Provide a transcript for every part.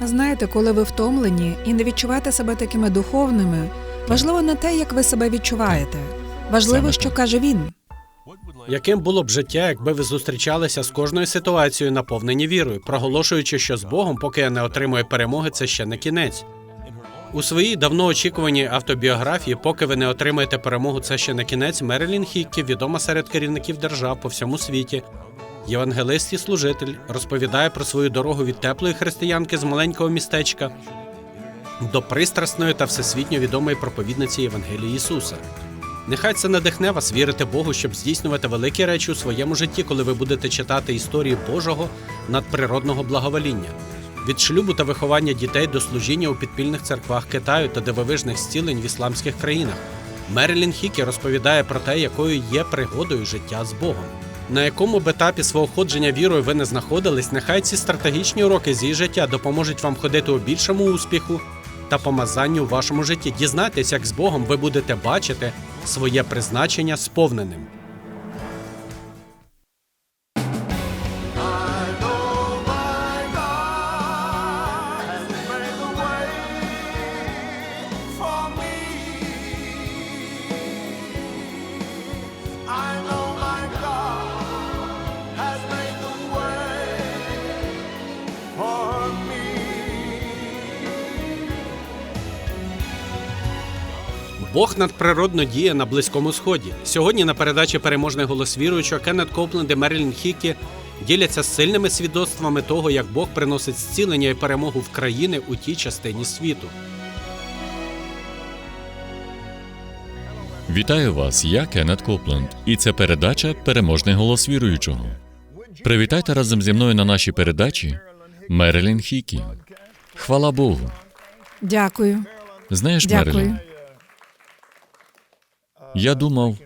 Знаєте, коли ви втомлені і не відчуваєте себе такими духовними, важливо не те, як ви себе відчуваєте. Важливо, що каже він. Яким було б життя, якби ви зустрічалися з кожною ситуацією, наповнені вірою, проголошуючи, що з Богом, поки я не отримую перемоги, це ще не кінець. У своїй давно очікуваній автобіографії, поки ви не отримаєте перемогу, це ще не кінець. Мерилін Хіккі, відома серед керівників держав по всьому світі. Євангелист і служитель розповідає про свою дорогу від теплої християнки з маленького містечка до пристрасної та всесвітньо відомої проповідниці Євангелії Ісуса. Нехай це надихне вас вірити Богу, щоб здійснювати великі речі у своєму житті, коли ви будете читати історії Божого надприродного благовоління. Від шлюбу та виховання дітей до служіння у підпільних церквах Китаю та дивовижних зцілень в ісламських країнах. Мерилін Хікі розповідає про те, якою є пригодою життя з Богом. На якому б етапі свого ходження вірою ви не знаходились, нехай ці стратегічні уроки з її життя допоможуть вам ходити у більшому успіху та помазанню у вашому житті. Дізнайтесь, як з Богом ви будете бачити своє призначення сповненим. Бог надприродно діє на близькому сході. Сьогодні на передачі переможний голос віруючого Кеннет Копленд і Мерлін Хікі діляться сильними свідоцтвами того, як Бог приносить зцілення і перемогу в країни у тій частині світу. Вітаю вас, я Кеннет Копленд, і це передача Переможний голос віруючого. Привітайте разом зі мною на нашій передачі Мерилін Хікі. Хвала Богу. Дякую. Знаєш, Дякую. Мерилін, я думав,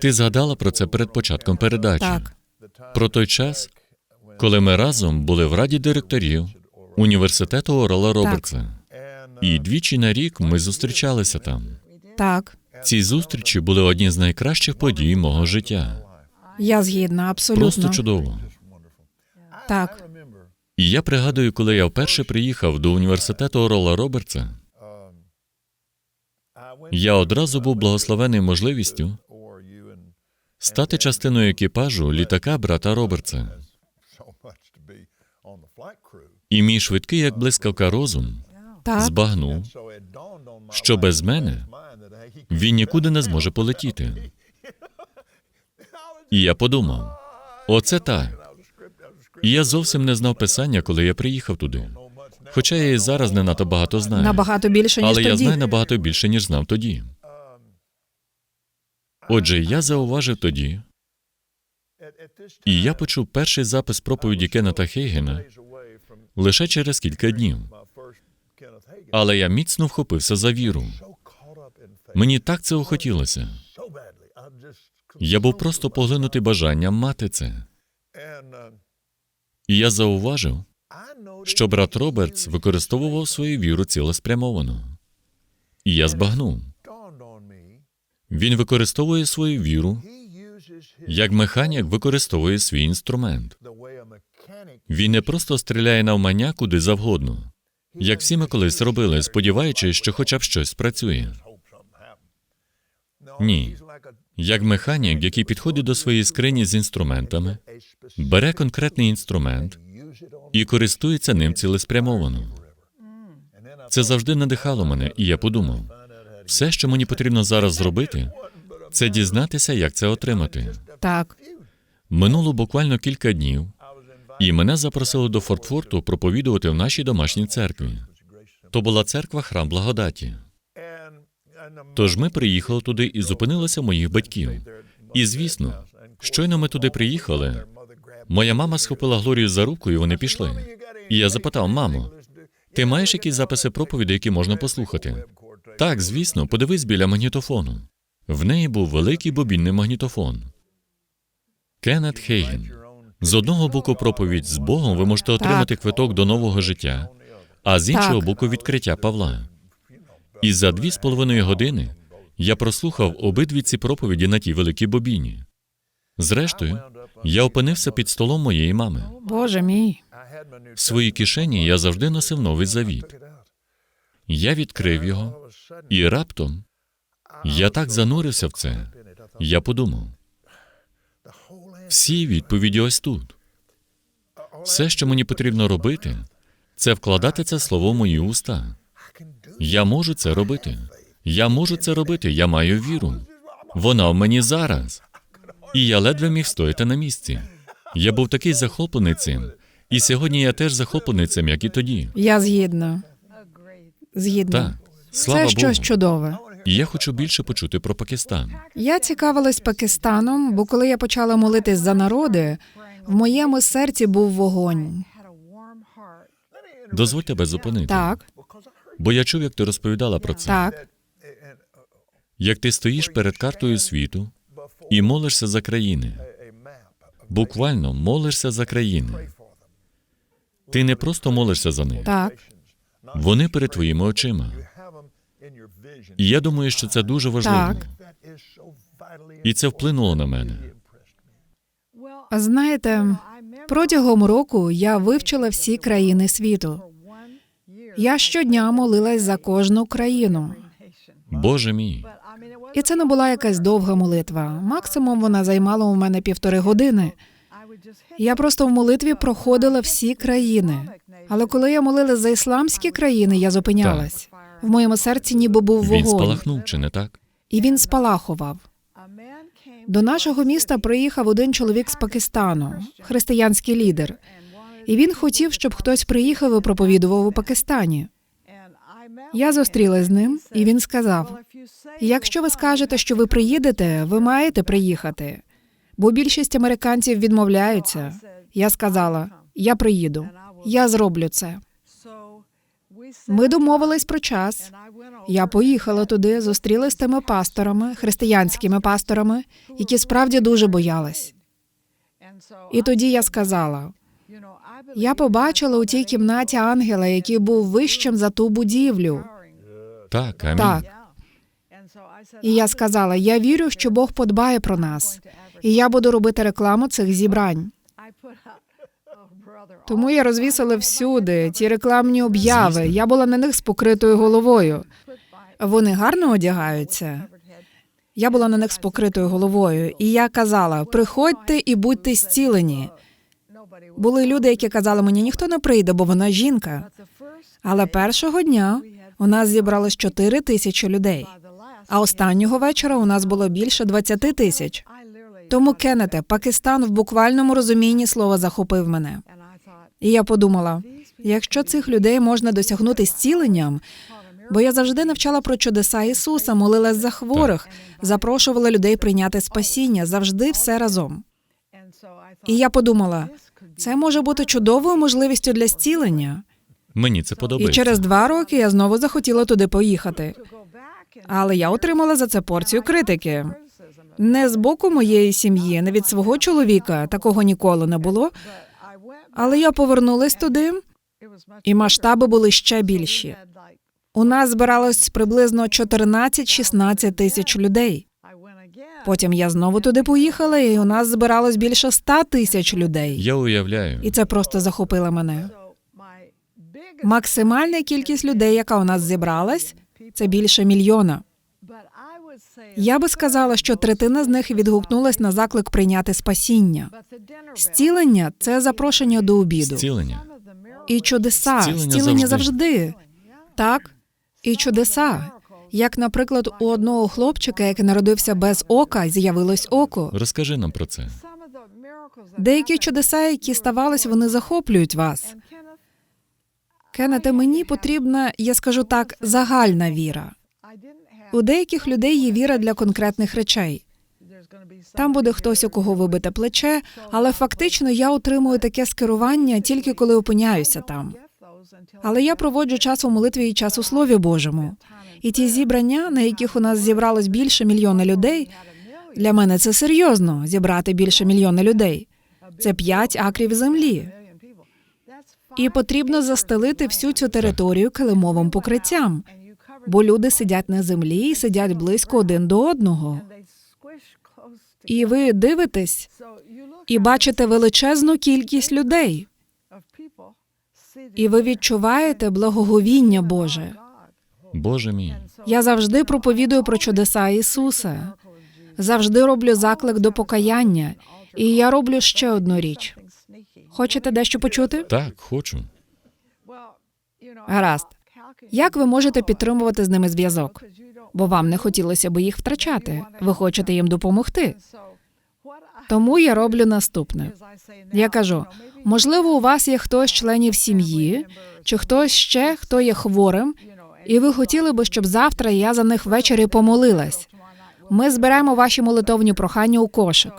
ти згадала про це перед початком передачі. Так. Про той час, коли ми разом були в раді директорів університету Орала Робертса. І двічі на рік ми зустрічалися там. Так. Ці зустрічі були одні з найкращих подій мого життя. Я згідна, абсолютно. Просто чудово. Так. І я пригадую, коли я вперше приїхав до університету Орола Робертса, я одразу був благословений можливістю стати частиною екіпажу літака брата Робертса. І мій швидкий, як блискавка розум, Так. збагнув, що без мене він нікуди не зможе полетіти. І я подумав: оце так. І я зовсім не знав писання, коли я приїхав туди. Хоча я і зараз не надто багато знаю. Набагато більше, ніж Але я знаю набагато більше, ніж знав тоді. Отже, я зауважив тоді, і я почув перший запис проповіді Кеннета Хейгена лише через кілька днів. Але я міцно вхопився за віру. Мені так цього хотілося. Я був просто поглинутий бажанням мати це. І я зауважив, що брат Робертс використовував свою віру цілеспрямовано. І я збагнув. Він використовує свою віру, як механік використовує свій інструмент. Він не просто стріляє навмання куди завгодно, як всі ми колись робили, сподіваючись, що хоча б щось спрацює. Ні. Як механік, який підходить до своєї скрині з інструментами, бере конкретний інструмент і користується ним цілеспрямовано. Це завжди надихало мене, і я подумав: все, що мені потрібно зараз зробити, це дізнатися, як це отримати. Так. Минуло буквально кілька днів, і мене запросили до Фортфорту проповідувати в нашій домашній церкві. То була церква храм благодаті. Тож ми приїхали туди і зупинилися моїх батьків. І звісно, щойно ми туди приїхали. Моя мама схопила Глорію за руку, і вони пішли. І я запитав, мамо, ти маєш якісь записи проповіді, які можна послухати? Так, звісно, подивись біля магнітофону. В неї був великий бобінний магнітофон. Кеннет Хейген. З одного боку, проповідь з Богом ви можете отримати квиток до нового життя, а з іншого Так. боку, відкриття Павла. І за дві з половиною години я прослухав обидві ці проповіді на тій великій бобіні. Зрештою, я опинився під столом моєї мами. Боже мій. В своїй кишені я завжди носив новий завіт. Я відкрив його, і раптом я так занурився в це. Я подумав: всі відповіді ось тут. Все, що мені потрібно робити, це вкладати це слово в мої уста. Я можу це робити. Я можу це робити. Я маю віру. Вона в мені зараз. І я ледве міг стояти на місці. Я був такий захоплений цим. І сьогодні я теж захоплений цим, як і тоді. Я згідна. Згідна. Так, слава Це Богу. щось чудове. І я хочу більше почути про Пакистан. Я цікавилась Пакистаном, бо коли я почала молитись за народи, в моєму серці був вогонь. Дозволь тебе зупинити. Так, Бо я чув, як ти розповідала про це. так, Як ти стоїш перед картою світу і молишся за країни. Буквально молишся за країни. Ти не просто молишся за них. так. Вони перед твоїми очима. І я думаю, що це дуже важливо. Так. І це вплинуло на мене. Знаєте, протягом року я вивчила всі країни світу. Я щодня молилась за кожну країну. Боже мій, І це не була якась довга молитва. Максимум вона займала у мене півтори години. Я просто в молитві проходила всі країни. Але коли я молилась за ісламські країни, я зупинялась. В моєму серці ніби був він вогонь, спалахнув, чи не так? і він спалахував. До нашого міста приїхав один чоловік з Пакистану, християнський лідер. І він хотів, щоб хтось приїхав і проповідував у Пакистані. Я зустрілась з ним, і він сказав: Якщо ви скажете, що ви приїдете, ви маєте приїхати. Бо більшість американців відмовляються. Я сказала: я приїду, я зроблю це. Ми домовились про час. Я поїхала туди, зустрілась з тими пасторами, християнськими пасторами, які справді дуже боялись. І тоді я сказала: я побачила у тій кімнаті ангела, який був вищим за ту будівлю. Так, амінь. Так. І я сказала: я вірю, що Бог подбає про нас, і я буду робити рекламу цих зібрань. Тому я розвісила всюди ті рекламні обяви. Я була на них з покритою головою. Вони гарно одягаються. Я була на них з покритою головою, і я казала: приходьте і будьте зцілені. Були люди, які казали мені, ніхто не прийде, бо вона жінка. Але першого дня у нас зібралось 4 тисячі людей. А останнього вечора у нас було більше 20 тисяч. Тому, Кеннете, Пакистан в буквальному розумінні слова захопив мене. І я подумала: якщо цих людей можна досягнути зціленням, бо я завжди навчала про чудеса Ісуса, молилась за хворих, запрошувала людей прийняти спасіння, завжди все разом. І я подумала, це може бути чудовою можливістю для зцілення. Мені це подобається. І через два роки я знову захотіла туди поїхати. Але я отримала за це порцію критики. Не з боку моєї сім'ї, не від свого чоловіка, такого ніколи не було. Але я повернулась туди, і масштаби були ще більші. У нас збиралось приблизно 14-16 тисяч людей. Потім я знову туди поїхала, і у нас збиралось більше 100 тисяч людей. Я уявляю. І це просто захопило мене. Максимальна кількість людей, яка у нас зібралась, це більше мільйона. Я би сказала, що третина з них відгукнулась на заклик прийняти спасіння. Зцілення це запрошення до обіду. Зцілення. І чудеса, зцілення завжди. завжди. Так, і чудеса. Як, наприклад, у одного хлопчика, який народився без ока, з'явилось око. Розкажи нам про це. Деякі чудеса, які ставались, вони захоплюють вас. Кеннете, мені потрібна, я скажу так, загальна віра. У деяких людей є віра для конкретних речей. Там буде хтось, у кого вибите плече, але фактично я отримую таке скерування тільки коли опиняюся там. Але я проводжу час у молитві і час у Слові Божому. І ті зібрання, на яких у нас зібралось більше мільйона людей, для мене це серйозно зібрати більше мільйона людей. Це п'ять акрів землі. І потрібно застелити всю цю територію килимовим покриттям, бо люди сидять на землі і сидять близько один до одного. І ви дивитесь і бачите величезну кількість людей. І ви відчуваєте благоговіння Боже. Боже мій, Я завжди проповідую про чудеса Ісуса. Завжди роблю заклик до покаяння. І я роблю ще одну річ. Хочете дещо почути? так, хочу. Гаразд. Як ви можете підтримувати з ними зв'язок? Бо вам не хотілося б їх втрачати. Ви хочете їм допомогти. Тому я роблю наступне. Я кажу: можливо, у вас є хтось з членів сім'ї, чи хтось ще, хто є хворим, і ви хотіли би, щоб завтра я за них ввечері помолилась. Ми зберемо ваші молитовні прохання у кошик.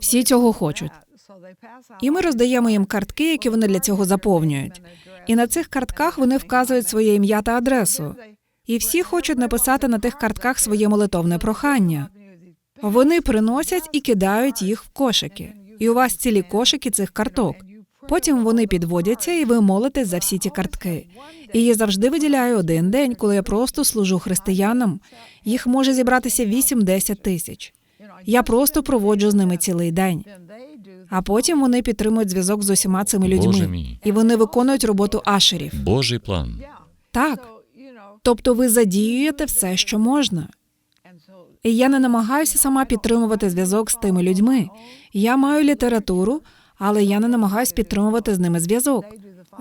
Всі цього хочуть. І ми роздаємо їм картки, які вони для цього заповнюють. І на цих картках вони вказують своє ім'я та адресу. І всі хочуть написати на тих картках своє молитовне прохання. Вони приносять і кидають їх в кошики. І у вас цілі кошики цих карток. Потім вони підводяться, і ви молитесь за всі ці картки. І я завжди виділяю один день, коли я просто служу християнам. Їх може зібратися 8-10 тисяч. Я просто проводжу з ними цілий день. А потім вони підтримують зв'язок з усіма цими Боже людьми. мій. І вони виконують роботу ашерів. Божий план. Так. Тобто ви задіюєте все, що можна. І я не намагаюся сама підтримувати зв'язок з тими людьми. Я маю літературу, але я не намагаюся підтримувати з ними зв'язок.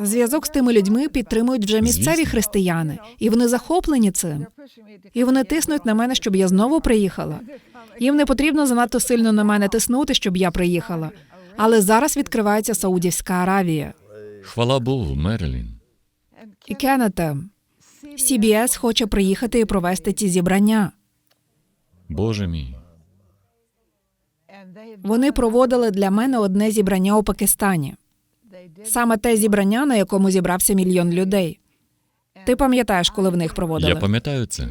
Зв'язок з тими людьми підтримують вже місцеві християни, і вони захоплені цим. І вони тиснуть на мене, щоб я знову приїхала. Їм не потрібно занадто сильно на мене тиснути, щоб я приїхала. Але зараз відкривається Саудівська Аравія. Хвала Богу, Мерлін. І Кеннете, CBS хоче приїхати і провести ці зібрання. Боже мій. Вони проводили для мене одне зібрання у Пакистані. Саме те зібрання, на якому зібрався мільйон людей. Ти пам'ятаєш, коли в них проводили? Я пам'ятаю це.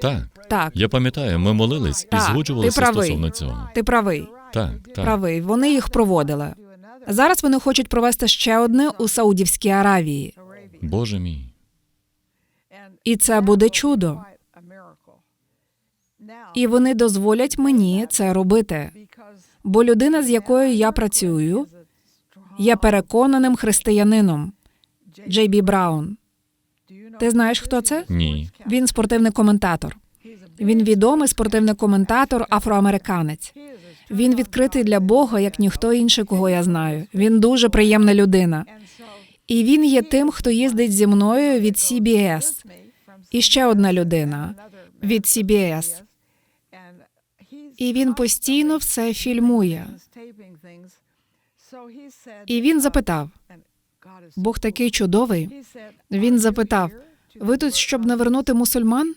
Так, Так, я пам'ятаю, ми молились і Так, ти згоджувалися правий. стосовно цього. ти правий. Так, так. Правий. Вони їх проводили. Зараз вони хочуть провести ще одне у Саудівській Аравії. Боже мій. І це буде чудо. І вони дозволять мені це робити. Бо людина, з якою я працюю, є переконаним християнином. Джей Бі Браун. Ти знаєш, хто це? Ні. Він спортивний коментатор. Він відомий спортивний коментатор, афроамериканець. Він відкритий для Бога, як ніхто інший, кого я знаю. Він дуже приємна людина. І він є тим, хто їздить зі мною від CBS. І ще одна людина від CBS. І він постійно все фільмує. І він запитав: Бог такий чудовий. Він запитав: ви тут, щоб навернути мусульман?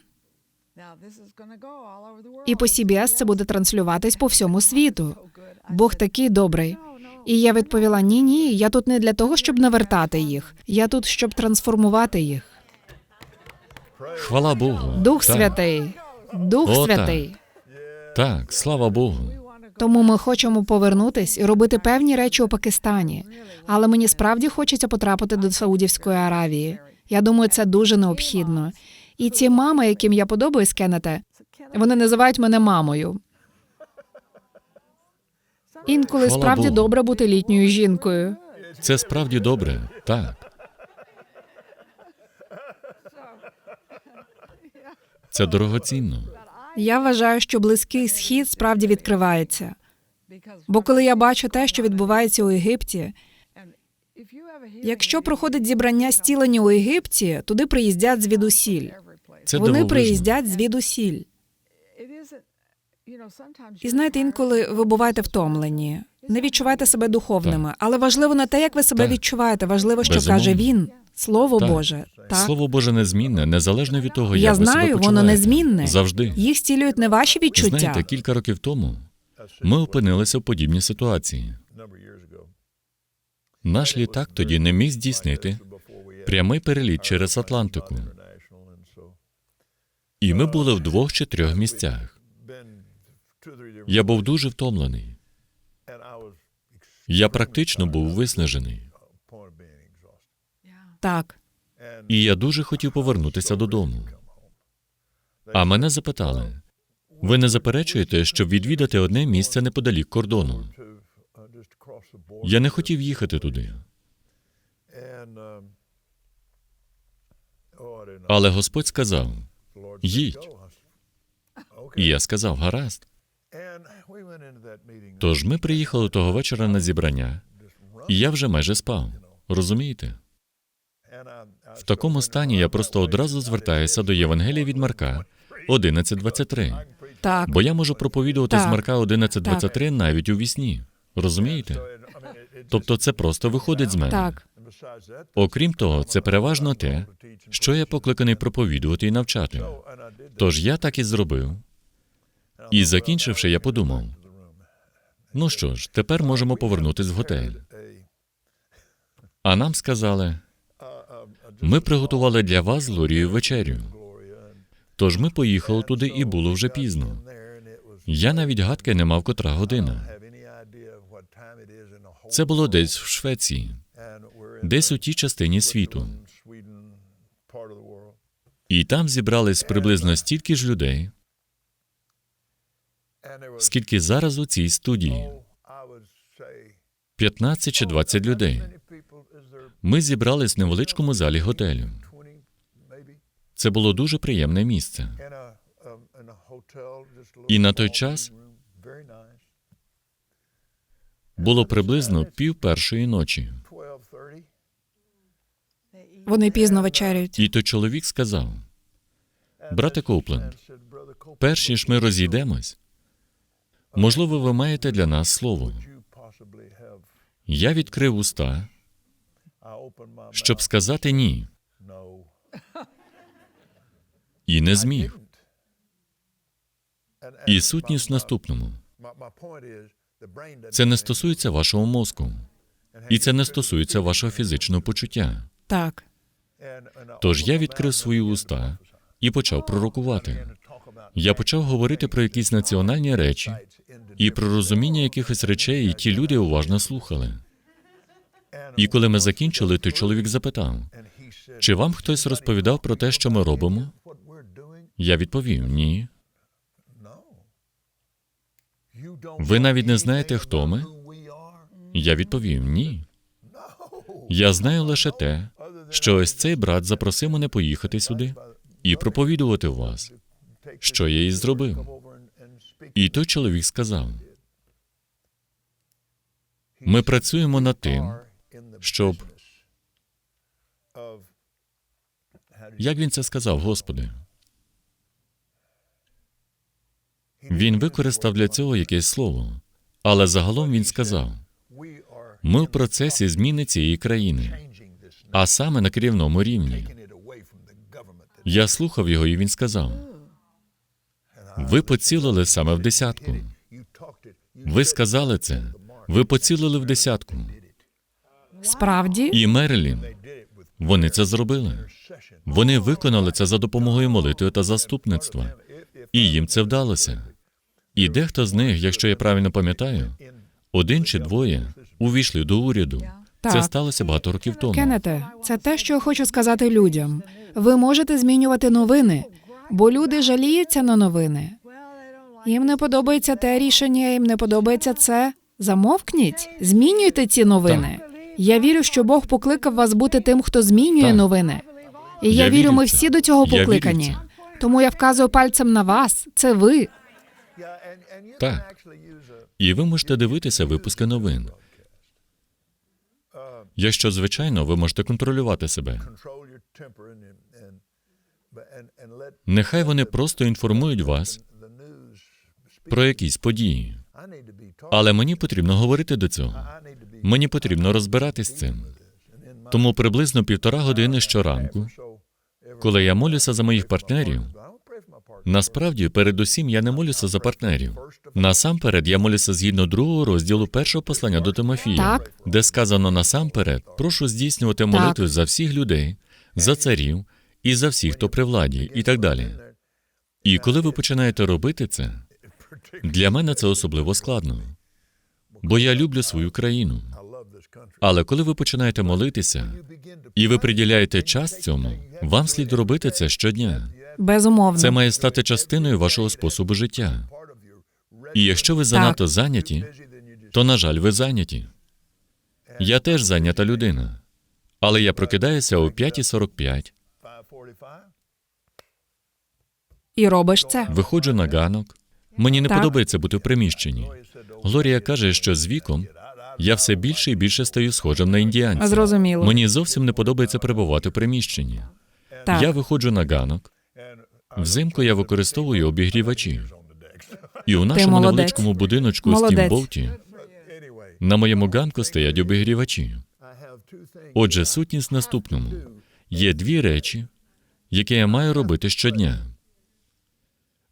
І по CBS це буде транслюватись по всьому світу. Бог такий добрий. І я відповіла: ні, ні, я тут не для того, щоб навертати їх. Я тут, щоб трансформувати їх. Хвала Богу. Дух Так, Святий, Дух О. Святий. Так, слава Богу. Тому ми хочемо повернутись і робити певні речі у Пакистані. Але мені справді хочеться потрапити до Саудівської Аравії. Я думаю, це дуже необхідно. І ці мами, яким я подобаюсь, Кеннете, вони називають мене мамою. Інколи Хвала справді Богу. добре бути літньою жінкою. Це справді добре. Так. Це дорогоцінно. Я вважаю, що близький схід справді відкривається. Бо коли я бачу те, що відбувається у Єгипті, якщо проходить зібрання зцілення у Єгипті, туди приїздять звідусіль. Це Вони дивовижно. приїздять звідусіль. І знаєте, інколи ви буваєте втомлені, не відчуваєте себе духовними, але важливо не те, як ви себе Так. відчуваєте, важливо, що Безумовно. каже він, слово Так. Боже. Так Слово Боже незмінне, незалежно від того, я як ви себе почуваєте. воно незмінне. Завжди. Їх стілюють не ваші відчуття. Знаєте, кілька років тому ми опинилися в подібній ситуації. Наш літак тоді не міг здійснити прямий переліт через Атлантику. І ми були в двох чи трьох місцях. Я був дуже втомлений. Я практично був виснажений. Так, І я дуже хотів повернутися додому. А мене запитали: ви не заперечуєте, щоб відвідати одне місце неподалік кордону? Я не хотів їхати туди. Але Господь сказав: їдь. І я сказав: гаразд. Тож ми приїхали того вечора на зібрання, і я вже майже спав. Розумієте? В такому стані я просто одразу звертаюся до Євангелія від Марка 11.23. Так, Бо я можу проповідувати з Так. Марка 11.23 навіть у вісні. Розумієте? Тобто це просто виходить з мене. так, Окрім того, це переважно те, що я покликаний проповідувати і навчати. Тож я так і зробив. І закінчивши, я подумав: ну що ж, тепер можемо повернутись в готель. А нам сказали: ми приготували для вас з вечерю. Тож ми поїхали туди, і було вже пізно. Я навіть гадки не мав котра година. Це було десь в Швеції, десь у тій частині світу. І там зібрались приблизно стільки ж людей, скільки зараз у цій студії 15 чи 20 людей. Ми зібрались в невеличкому залі готелю. Це було дуже приємне місце. І на той час Було приблизно пів першої ночі. вони пізно вечерюють. І той чоловік сказав: Брате Коупленд, перш ніж ми розійдемось, можливо, ви маєте для нас слово. Я відкрив уста, щоб сказати ні, і не зміг. І сутність в наступному. Це не стосується вашого мозку, і це не стосується вашого фізичного почуття. Так, Тож я відкрив свої уста і почав пророкувати. Я почав говорити про якісь національні речі і про розуміння якихось речей, і ті люди уважно слухали. І коли ми закінчили, той чоловік запитав: чи вам хтось розповідав про те, що ми робимо? Я відповів: ні. Ви навіть не знаєте, хто ми? Я відповів: ні. Я знаю лише те, що ось цей брат запросив мене поїхати сюди і проповідувати вас, що я і зробив. І той чоловік сказав: ми працюємо над тим, щоб як він це сказав, Господи. Він використав для цього якесь слово, але загалом він сказав: ми в процесі зміни цієї країни, а саме на керівному рівні. Я слухав його, і він сказав: ви поцілили саме в десятку. Ви сказали це. Ви поцілили в десятку. Справді, І Мерлін, вони це зробили. Вони виконали це за допомогою молитви та заступництва. І їм це вдалося. І дехто з них, якщо я правильно пам'ятаю, один чи двоє увійшли до уряду. Це сталося багато років тому. Кеннете, це те, що я хочу сказати людям. Ви можете змінювати новини, бо люди жаліються на новини. Їм не подобається те рішення, їм не подобається це. Замовкніть, змінюйте ці новини. Я вірю, що Бог покликав вас бути тим, хто змінює Так. новини. І я, Я вірю, ми всі до цього Я покликані. це. Тому я вказую пальцем на вас. Це ви. Так. І ви можете дивитися випуски новин. Якщо, звичайно, ви можете контролювати себе. Нехай вони просто інформують вас про якісь події. Але мені потрібно говорити до цього. Мені потрібно розбиратись з цим. Тому приблизно півтора години щоранку, коли я молюся за моїх партнерів, насправді, передусім, я не молюся за партнерів. Насамперед, я молюся згідно другого розділу першого послання до Тимофія, Так. де сказано насамперед, прошу здійснювати молитви за всіх людей, за царів і за всіх, хто при владі, і так далі. І коли ви починаєте робити це, для мене це особливо складно, бо я люблю свою країну. Але коли ви починаєте молитися і ви приділяєте час цьому, вам слід робити це щодня. Безумовно. Це має стати частиною вашого способу життя. І якщо ви занадто зайняті, то, на жаль, ви зайняті. Я теж зайнята людина. Але я прокидаюся о 5.45, І робиш це. виходжу на ганок. Мені не Так. подобається бути в приміщенні. Глорія каже, що з віком я все більше і більше стаю схожим на індіанця. Зрозуміло. Мені зовсім не подобається перебувати в приміщенні. Так. Я виходжу на ганок. Взимку я використовую обігрівачі. І у нашому молодець. невеличкому будиночку Молодець. Стімболті на моєму ганку стоять обігрівачі. Отже, сутність в наступному. Є дві речі, які я маю робити щодня.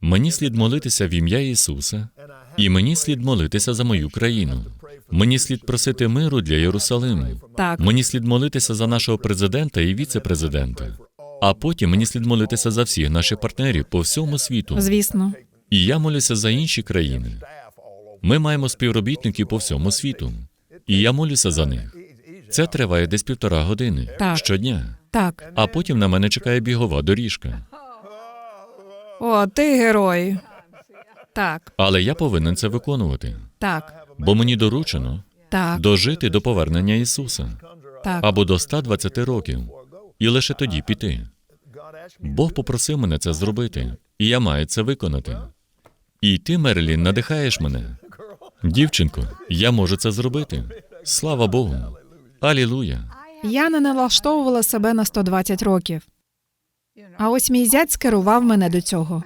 Мені слід молитися в ім'я Ісуса, і мені слід молитися за мою країну. Мені слід просити миру для Єрусалиму. Так. Мені слід молитися за нашого президента і віце-президента. А потім мені слід молитися за всіх наших партнерів по всьому світу. Звісно. І я молюся за інші країни. Ми маємо співробітників по всьому світу. І я молюся за них. Це триває десь півтора години Так. щодня. Так. А потім на мене чекає бігова доріжка. О, ти герой. Так, Але я повинен це виконувати, так, бо мені доручено так, дожити до повернення Ісуса так. або до 120 років, і лише тоді піти. Бог попросив мене це зробити, і я маю це виконати. І ти, Мерлін, надихаєш мене. Дівчинко, я можу це зробити. Слава Богу. Алілуя. Я не налаштовувала себе на 120 років. А ось мій зять скерував мене до цього.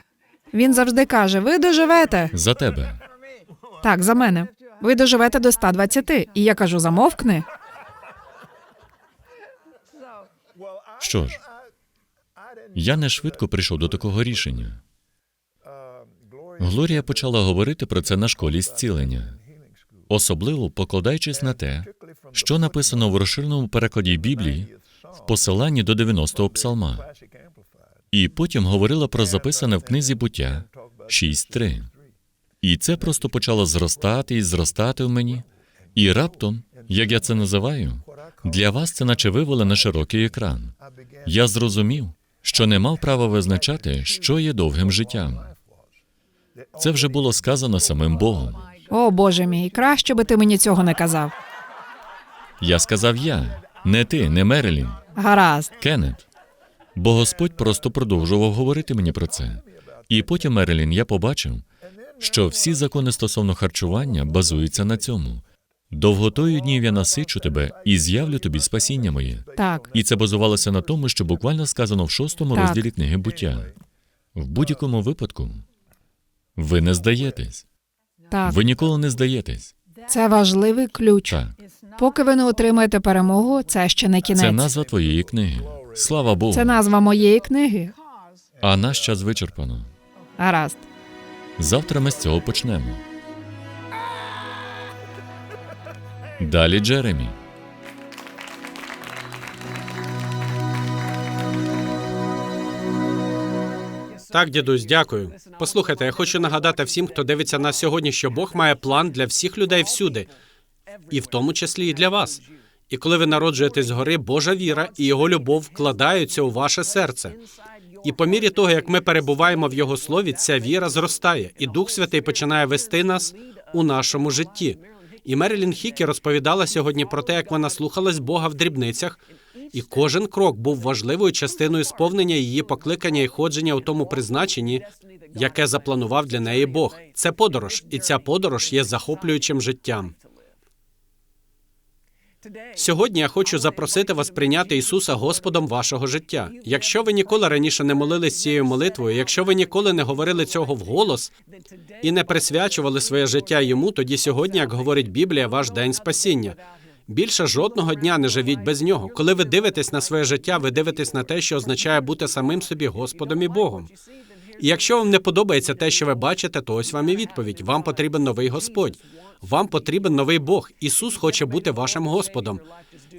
Він завжди каже: ви доживете. За тебе. Так, за мене. Ви доживете до 120. І я кажу: замовкни. Що ж, я не швидко прийшов до такого рішення. Глорія почала говорити про це на школі зцілення, особливо покладаючись на те, що написано в розширеному перекладі Біблії в посиланні до 90-го псалма. І потім говорила про записане в книзі буття 6.3. І це просто почало зростати і зростати в мені. І раптом, як я це називаю, для вас це наче вивели на широкий екран. Я зрозумів, що не мав права визначати, що є довгим життям. Це вже було сказано самим Богом. О, Боже мій, краще би ти мені цього не казав. Я сказав я, не ти, не Мерелін, Гаразд. Кеннет. Бо Господь просто продовжував говорити мені про це. І потім, Мерелін, я побачив, що всі закони стосовно харчування базуються на цьому. Довготою днів я насичу тебе і з'явлю тобі спасіння моє. Так, І це базувалося на тому, що буквально сказано в шостому Так. розділі книги буття. В будь-якому випадку ви не здаєтесь. так. Ви ніколи не здаєтесь. Це важливий ключ. Так, Поки ви не отримаєте перемогу, це ще не кінець. це назва твоєї книги. Слава Богу. Це назва моєї книги. А наш час вичерпано. Гаразд. Завтра ми з цього почнемо. Далі Джеремі. Так, дідусь, дякую. Послухайте, я хочу нагадати всім, хто дивиться нас сьогодні, що Бог має план для всіх людей всюди, і в тому числі і для вас. І коли ви народжуєтесь згори, Божа віра і його любов вкладаються у ваше серце. І по мірі того, як ми перебуваємо в його слові, ця віра зростає, і Дух Святий починає вести нас у нашому житті. І Мерілін Хікі розповідала сьогодні про те, як вона слухалась Бога в дрібницях, і кожен крок був важливою частиною сповнення її покликання і ходження у тому призначенні, яке запланував для неї Бог. Це подорож, і ця подорож є захоплюючим життям. Сьогодні я хочу запросити вас прийняти Ісуса Господом вашого життя. Якщо ви ніколи раніше не молились цією молитвою, якщо ви ніколи не говорили цього вголос і не присвячували своє життя йому, тоді сьогодні, як говорить Біблія, ваш день спасіння. Більше жодного дня не живіть без нього. Коли ви дивитесь на своє життя, ви дивитесь на те, що означає бути самим собі Господом і Богом. І якщо вам не подобається те, що ви бачите, то ось вам і відповідь. Вам потрібен новий Господь. Вам потрібен новий Бог. Ісус хоче бути вашим Господом.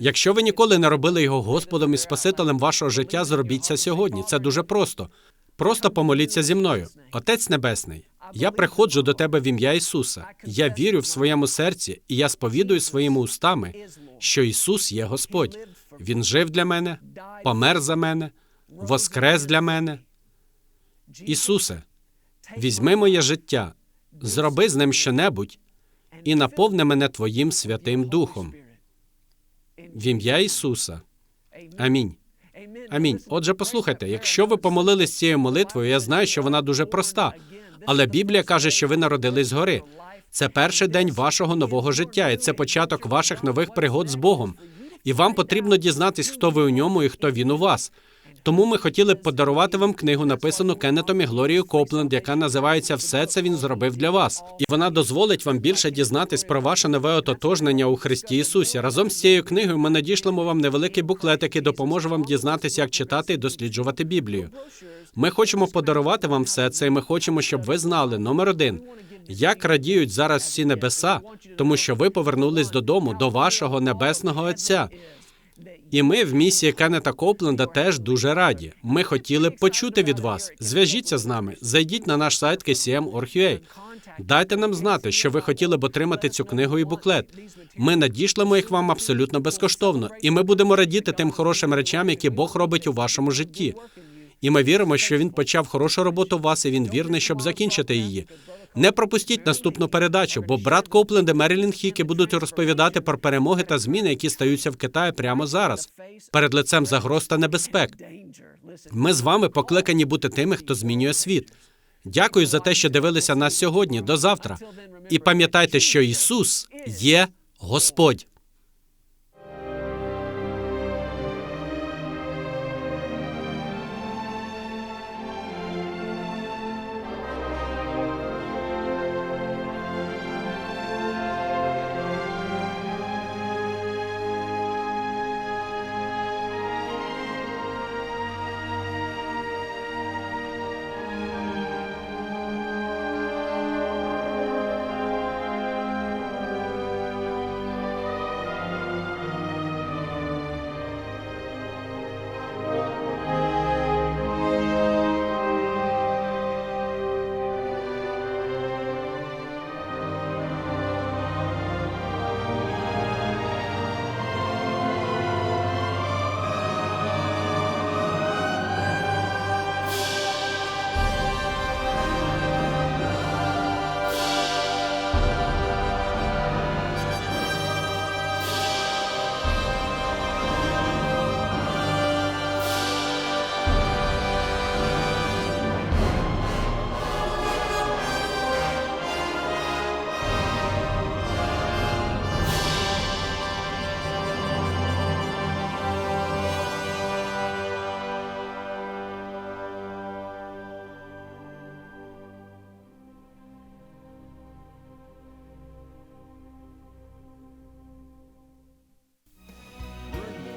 Якщо ви ніколи не робили його Господом і Спасителем вашого життя, зробіть це сьогодні. Це дуже просто. Просто помоліться зі мною. Отець Небесний, я приходжу до тебе в ім'я Ісуса. Я вірю в своєму серці, і я сповідую своїми устами, що Ісус є Господь. Він жив для мене, помер за мене, воскрес для мене. Ісусе, візьми моє життя, зроби з ним щонебудь і наповни мене Твоїм Святим Духом. В ім'я Ісуса. Амінь. Амінь. Отже, послухайте, якщо ви помолились цією молитвою, я знаю, що вона дуже проста. Але Біблія каже, що ви народились згори. Це перший день вашого нового життя, і це початок ваших нових пригод з Богом. І вам потрібно дізнатись, хто ви у ньому і хто він у вас. Тому ми хотіли б подарувати вам книгу, написану Кеннетом і Глорією Копленд, яка називається Все це він зробив для вас. І вона дозволить вам більше дізнатись про ваше нове ототожнення у Христі Ісусі. Разом з цією книгою ми надішлемо вам невеликий буклет, який допоможе вам дізнатися, як читати і досліджувати Біблію. Ми хочемо подарувати вам все це, і ми хочемо, щоб ви знали номер один. Як радіють зараз всі небеса, тому що ви повернулись додому до вашого небесного Отця. І ми в місії Кеннета Копленда теж дуже раді. Ми хотіли б почути від вас. Зв'яжіться з нами, зайдіть на наш сайт kcm.org.ua. Дайте нам знати, що ви хотіли б отримати цю книгу і буклет. Ми надішлемо їх вам абсолютно безкоштовно, і ми будемо радіти тим хорошим речам, які Бог робить у вашому житті. І ми віримо, що він почав хорошу роботу у вас, і він вірний, щоб закінчити її. Не пропустіть наступну передачу, бо брат Копленд і Мерілін Хікі будуть розповідати про перемоги та зміни, які стаються в Китаї прямо зараз, перед лицем загроз та небезпек. Ми з вами покликані бути тими, хто змінює світ. Дякую за те, що дивилися нас сьогодні. До завтра. І пам'ятайте, що Ісус є Господь.